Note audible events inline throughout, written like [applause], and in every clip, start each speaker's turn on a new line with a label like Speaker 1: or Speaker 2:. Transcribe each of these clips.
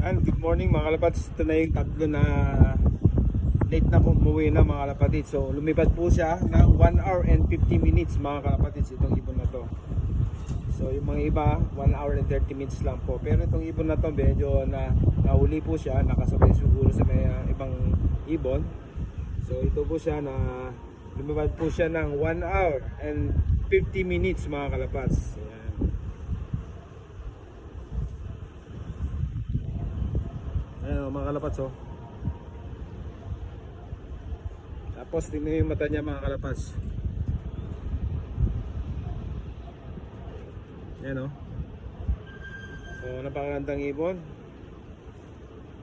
Speaker 1: And good morning mga kalapats. Ito na yung tatlo na late na umuwi na mga kalapatid. So lumipad po siya ng 1 hour and 50 minutes mga kalapatid itong ibon na to. So yung mga iba 1 hour and 30 minutes lang po. Pero itong ibon na to medyo na nahuli po siya. Nakasabay siguro sa may uh, ibang ibon. So ito po siya na lumipad po siya ng 1 hour and 50 minutes mga kalapats. Ayan. Ayan o, mga kalapats oh. Tapos tingnan yung mata niya mga kalapats. Ayan o. So napakagandang ibon.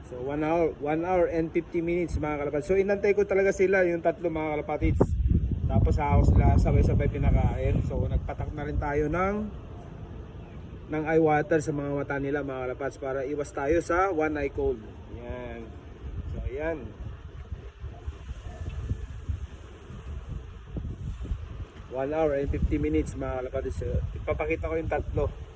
Speaker 1: So 1 hour, 1 hour and 50 minutes mga kalapats. So inantay ko talaga sila yung tatlo mga kalapatids. Tapos ako sila sabay-sabay pinakain. So nagpatak na rin tayo ng ng eye water sa mga mata nila mga kalapats para iwas tayo sa one eye cold. Yan. So ayan. One hour and 50 minutes mga kalapats. Ipapakita ko yung tatlo.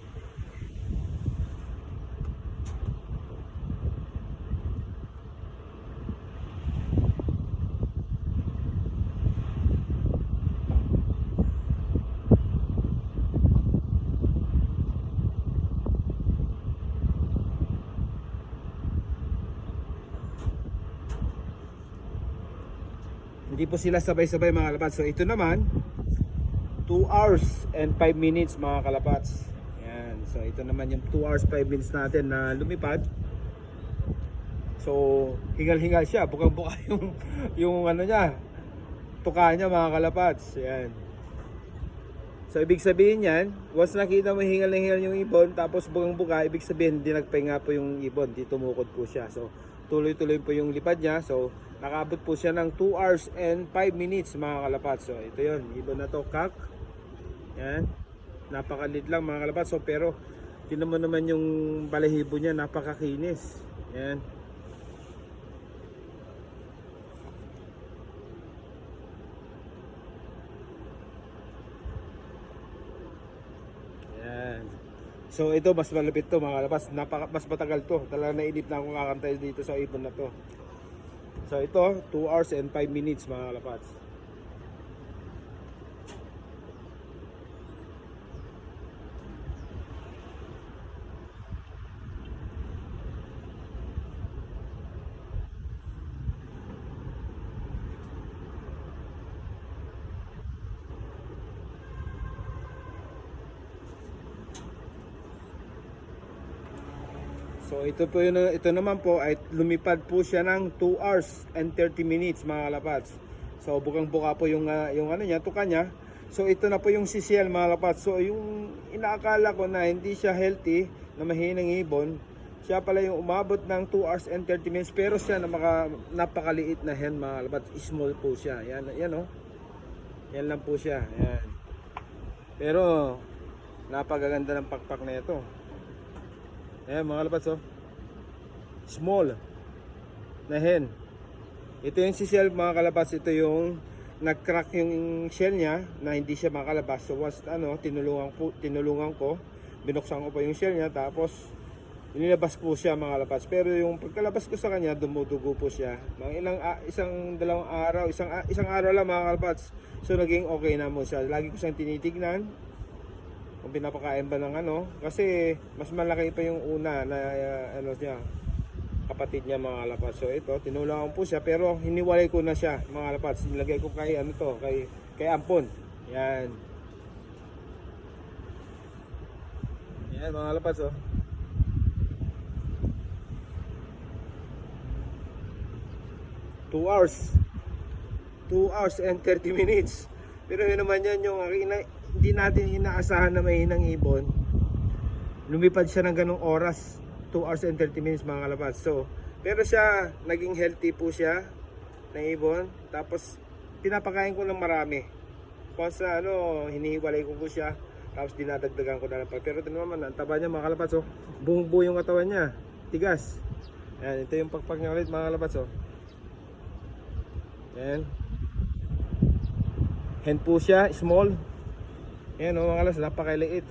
Speaker 1: Hindi po sila sabay-sabay mga kalapats. So ito naman 2 hours and 5 minutes mga kalapats. Yan. So ito naman yung 2 hours 5 minutes natin na lumipad. So hingal-hingal siya, bukang-buka [laughs] yung yung ano niya. Tuka niya mga kalapats. Yan. So ibig sabihin yan, once nakita mo hingal hingal yung ibon, tapos bukang-buka, ibig sabihin hindi nagpahinga po yung ibon, di tumukod po siya. So tuloy-tuloy po yung lipad niya. So nakabot po siya ng 2 hours and 5 minutes mga kalapats. So ito yon ibon na to, kak. Yan. Napakalit lang mga kalapats. So pero tinan mo naman yung balahibo niya, napakakinis. Yan. Yan. So ito mas malapit to mga kalabas. Napaka, mas matagal to. Talaga nainip na akong kakantay dito sa ibon na to. So ito 2 hours and 5 minutes mga kalabas. So ito po yun, ito naman po ay lumipad po siya ng 2 hours and 30 minutes mga kalapats. So bukang buka po yung ah, yung ano niya, tuka niya. So ito na po yung CCL mga kalapats. So yung inaakala ko na hindi siya healthy, na mahinang ibon, siya pala yung umabot ng 2 hours and 30 minutes pero siya na maka, napakaliit na hen mga kalapats. Small po siya. Yan, yan oh. Yan lang po siya. Yan. Pero napakaganda ng pakpak na ito. Ayan mga kalapats oh. Small na hen. Ito yung si shell mga kalabas. Ito yung nag-crack yung shell niya na hindi siya makalabas. So once ano, tinulungan ko, tinulungan ko, binuksan ko pa yung shell niya tapos inilabas po siya mga kalabas. Pero yung pagkalabas ko sa kanya, dumudugo po siya. Mga ilang ah, isang dalawang araw, isang ah, isang araw lang mga kalabas. So naging okay na mo siya. Lagi ko siyang tinitignan kung pinapakain ba ng ano kasi mas malaki pa yung una na uh, ano niya kapatid niya mga kalapat so ito tinulungan po siya pero hiniwalay ko na siya mga kalapat nilagay ko kay ano to kay kay Ampon. Yan. Yan mga kalapat so Two hours. 2 hours and 30 minutes. Pero yun naman yan yung ina- hindi natin inaasahan na mahinang ibon. Lumipad siya ng ganong oras, 2 hours and 30 minutes mga kalabas. So, pero siya, naging healthy po siya ng ibon. Tapos, pinapakain ko ng marami. Na ano, hinihiwalay ko po siya. Tapos dinadagdagan ko na lang pa. Pero ito naman, ang taba niya mga kalabas. Oh. Buong buo yung katawan niya. Tigas. Ayan, ito yung pagpag niya ulit mga kalabas. Oh. Ayan. Hen po siya, small. Ayan o mga kalas, napakaliit.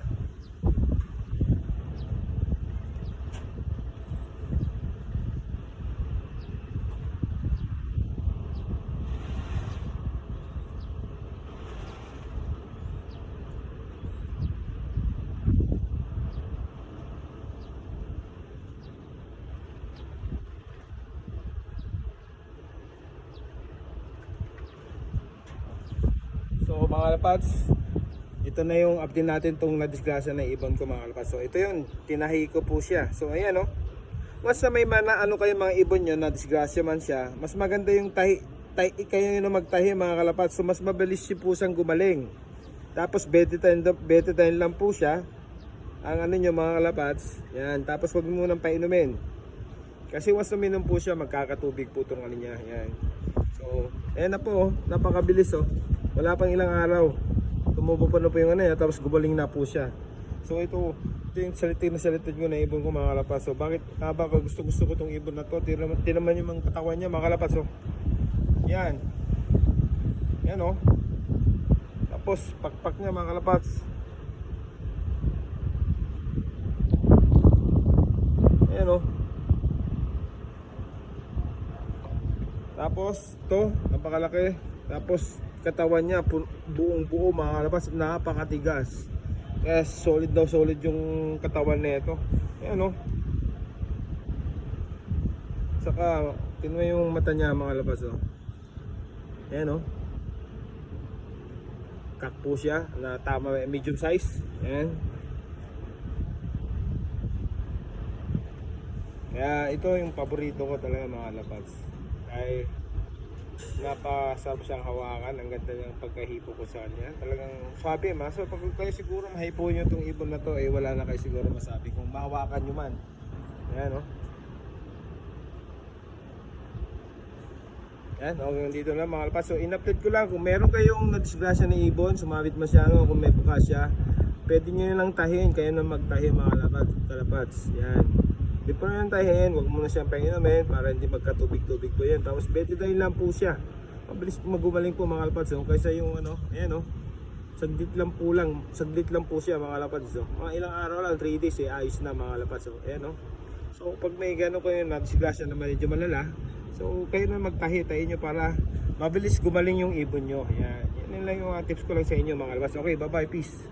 Speaker 1: So mga lapats, ito na yung update natin tong nadisgrasya na ibon ko mga kalapads. So ito yun, tinahi ko po siya. So ayan o. Mas na may mana ano kayo mga ibon nyo na disgrasya man siya, mas maganda yung tahi, tahi kayo yung magtahi mga kalapads. So mas mabilis siya po siyang gumaling. Tapos betadine, betadine lang po siya. Ang ano nyo mga kalapads. Yan. Tapos wag mo munang painumin. Kasi once uminom po siya, magkakatubig po itong ano niya. Yan. So, ayan na po. oh. Napakabilis oh. Wala pang ilang araw. Tumubo pa na po yung ano niya, tapos gumaling na po siya. So ito, ito yung salitin na salitin ko na ibon ko mga kalapas. So bakit haba ko gusto gusto ko itong ibon na to? Tinaman, tinaman yung mga katawan niya mga kalapas. So, yan. Yan oh. Tapos pakpak niya mga kalapas. Ayan oh. Tapos, to, napakalaki. Tapos, katawan niya, buong buo mga kalabas, napakatigas. Kaya solid daw solid yung katawan nito. Ayan o. Saka, tinwa yung mata niya mga kalabas o. Ayan o. Kak po siya, na tama, medium size. Ayan. Kaya ito yung paborito ko talaga mga lapads. Ay napasarap siyang hawakan. Ang ganda ng pagkahipo ko sa kanya. Talagang sabi, ma. So pag kayo siguro mahipo nyo itong ibon na to, eh wala na kayo siguro masabi kung mahawakan nyo man. Ayan, oh. Yan, okay, dito na mga kalpas. So, in-update ko lang, kung meron kayong nadisgrasya na ibon, sumabit masyado, kung may bukasya, pwede nyo lang tahin, kayo na magtahi mga kalapats. kalapats. Yan. Pa nyo tahin, huwag mo na siyang paininumin para hindi magkatubig-tubig po yan. Tapos, betadine lang po siya. Mabilis magumaling po mga kalapats. So, kaysa yung ano, ayan oh, saglit lang po lang, saglit lang po siya mga kalapats. So, mga ilang araw lang, 3 days, eh, ayos na mga kalapats. So, ayan oh. So pag may gano'n kayo na disgrasya na medyo malala, so kayo na magtahi, tayo nyo para mabilis gumaling yung ibon nyo. Yan, yan lang yung tips ko lang sa inyo mga kalabas. Okay, bye bye, peace.